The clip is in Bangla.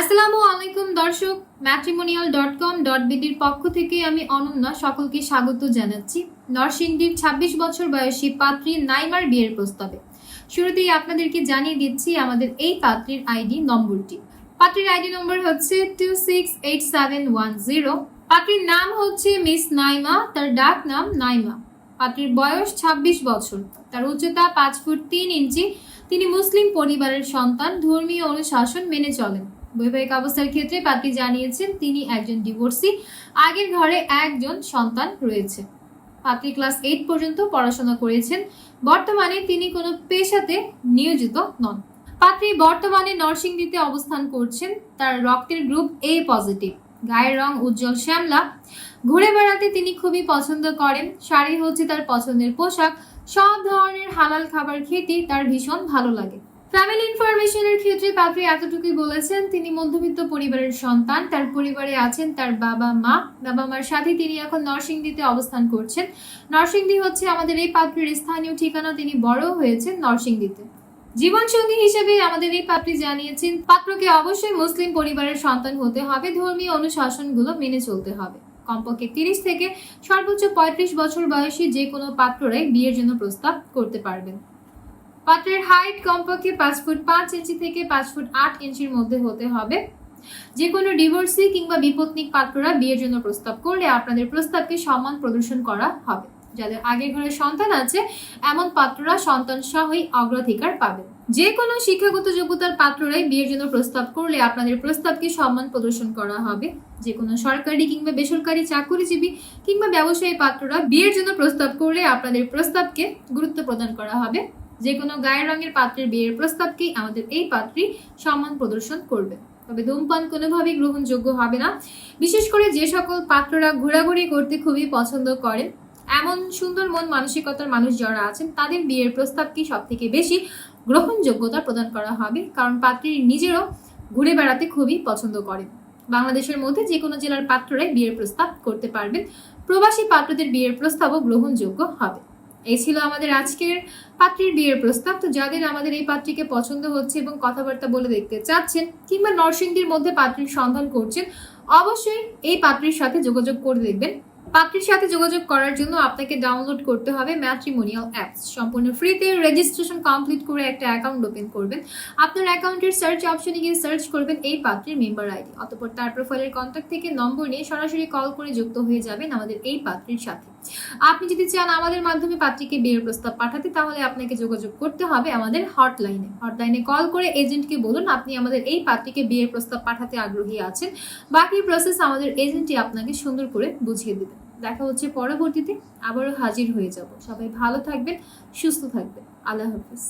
আসসালামু আলাইকুম দর্শক ম্যাট্রিমোনিয়াল ডট কম ডট বিডির পক্ষ থেকে আমি অনন্যা সকলকে স্বাগত জানাচ্ছি। নরসিংদীর ২৬ বছর বয়সী পাত্রী নাইমার বিয়ের প্রস্তাবে। শুরুতেই আপনাদেরকে জানিয়ে দিচ্ছি আমাদের এই পাত্রীর আইডি নম্বরটি। পাত্রীর আইডি নম্বর হচ্ছে two six eight seven one zero পাত্রীর নাম হচ্ছে মিস নাইমা, তার ডাক নাম নাইমা। পাত্রীর বয়স ২৬ বছর, তার উচ্চতা পাঁচ ফুট তিন ইঞ্চি। তিনি মুসলিম পরিবারের সন্তান, ধর্মীয় অনুশাসন মেনে চলেন। বৈবাহিক অবস্থার ক্ষেত্রে পাত্রী জানিয়েছেন তিনি একজন ডিভোর্সি আগের ঘরে একজন সন্তান রয়েছে। পাত্রী ক্লাস এইট পর্যন্ত পড়াশোনা করেছেন। বর্তমানে তিনি কোনো পেশাতে নিয়োজিত নন। পাত্রী বর্তমানে নরসিংদীতে অবস্থান করছেন। তার রক্তের গ্রুপ এ পজিটিভ গায়ের রং উজ্জ্বল, শ্যামলা। ঘুরে বেড়াতে তিনি খুবই পছন্দ করেন। শাড়ি হচ্ছে তার পছন্দের পোশাক। সব ধরনের হালাল খাবার খেতে তার ভীষণ ভালো লাগে। ফ্যামিলি ইনফরমেশনের ক্ষেত্রে পাত্রী এতটুকুই বলেছেন, তিনি মধ্যবিত্ত পরিবারের সন্তান, তার পরিবারে আছেন তার বাবা মা। বাবা মার সাথে তিনি এখন নরসিংদীতে অবস্থান করছেন। নরসিংদী হচ্ছে আমাদের এই পাত্রীর স্থানীয় ঠিকানা, তিনি বড় হয়েছেন নরসিংদীতে। জীবনসঙ্গী হিসেবে আমাদের এই পাত্রী জানিয়েছেন, পাত্রকে অবশ্যই মুসলিম পরিবারের সন্তান হতে হবে, ধর্মীয় অনুশাসনগুলো মেনে চলতে হবে। কমপক্ষে তিরিশ থেকে সর্বোচ্চ পঁয়ত্রিশ বছর বয়সী যে কোনো পাত্ররাই বিয়ের জন্য প্রস্তাব করতে পারবেন। পাত্রের হাইট কমপক্ষে পাঁচ ফুট পাঁচ ইঞ্চি থেকে পাঁচ ফুট আট ইঞ্চির মধ্যে হতে হবে। যে কোনো ডিভোর্সি কিংবা বিপত্নিক পাত্ররা বিয়ের জন্য প্রস্তাব করলে আপনাদের প্রস্তাবকে সম্মান প্রদর্শন করা হবে। যাদের আগের ঘরে সন্তান আছে, এমন পাত্ররা সন্তান সহই অগ্রাধিকার পাবে। যে কোনো শিক্ষাগত যোগ্যতার পাত্ররাই বিয়ের জন্য প্রস্তাব করলে আপনাদের প্রস্তাবকে সম্মান প্রদর্শন করা হবে। যে কোনো সরকারি কিংবা বেসরকারি চাকরিজীবী কিংবা ব্যবসায়ী পাত্ররা বিয়ের জন্য প্রস্তাব করলে আপনাদের প্রস্তাবকে গুরুত্ব প্রদান করা হবে। যে কোনো গায়ের রঙের পাত্রের বিয়ের প্রস্তাবকেই আমাদের এই পাত্রী সম্মান প্রদর্শন করবে। তবে ধূমপান কোনোভাবেই গ্রহণযোগ্য হবে না। বিশেষ করে যে সকল পাত্ররা ঘোরাঘুরি করতে খুবই পছন্দ করেন এমন সুন্দর মন মানসিকতার মানুষ যারা আছেন, তাদের বিয়ের প্রস্তাবকে সব থেকে বেশি গ্রহণযোগ্যতা প্রদান করা হবে, কারণ পাত্রী নিজেরও ঘুরে বেড়াতে খুবই পছন্দ করেন। বাংলাদেশের মধ্যে যে কোনো জেলার পাত্ররাই বিয়ের প্রস্তাব করতে পারবেন। প্রবাসী পাত্রদের বিয়ের প্রস্তাবও গ্রহণযোগ্য হবে। এই ছিল আমাদের আজকের পাত্রীর বিয়ের প্রস্তাব। তো যাদের আমাদের এই পাত্রীকে পছন্দ হচ্ছে এবং কথাবার্তা বলে দেখতে চাচ্ছেন কিংবা নরসিংদীর মধ্যে পাত্রীর সন্ধান করছেন, অবশ্যই এই পাত্রীর সাথে যোগাযোগ করে দেখবেন। পাত্রীর সাথে যোগাযোগ করার জন্য আপনাকে ডাউনলোড করতে হবে ম্যাট্রিমোনিয়াল অ্যাপস সম্পূর্ণ ফ্রিতে রেজিস্ট্রেশন কমপ্লিট করে একটা অ্যাকাউন্ট ওপেন করবেন। আপনার অ্যাকাউন্টের সার্চ অপশনে গিয়ে সার্চ করবেন এই পাত্রের মেম্বার আইডি অতপর তার প্রোফাইলের কন্ট্যাক্ট থেকে নম্বর নিয়ে সরাসরি কল করে যুক্ত হয়ে যাবেন আমাদের এই পাত্রীর সাথে। আপনি যদি চান আমাদের মাধ্যমে পাত্রীকে বিয়ের প্রস্তাব পাঠাতে, তাহলে আপনাকে যোগাযোগ করতে হবে আমাদের হটলাইনে। হটলাইনে কল করে এজেন্টকে বলুন, আপনি আমাদের এই পাত্রীকে বিয়ের প্রস্তাব পাঠাতে আগ্রহী আছেন। বাকি প্রসেস আমাদের এজেন্টই আপনাকে সুন্দর করে বুঝিয়ে দেবে। দেখা হচ্ছে পরবর্তীতে, আবারও হাজির হয়ে যাব। সবাই ভালো থাকবেন, সুস্থ থাকবেন। আল্লাহ হাফিজ।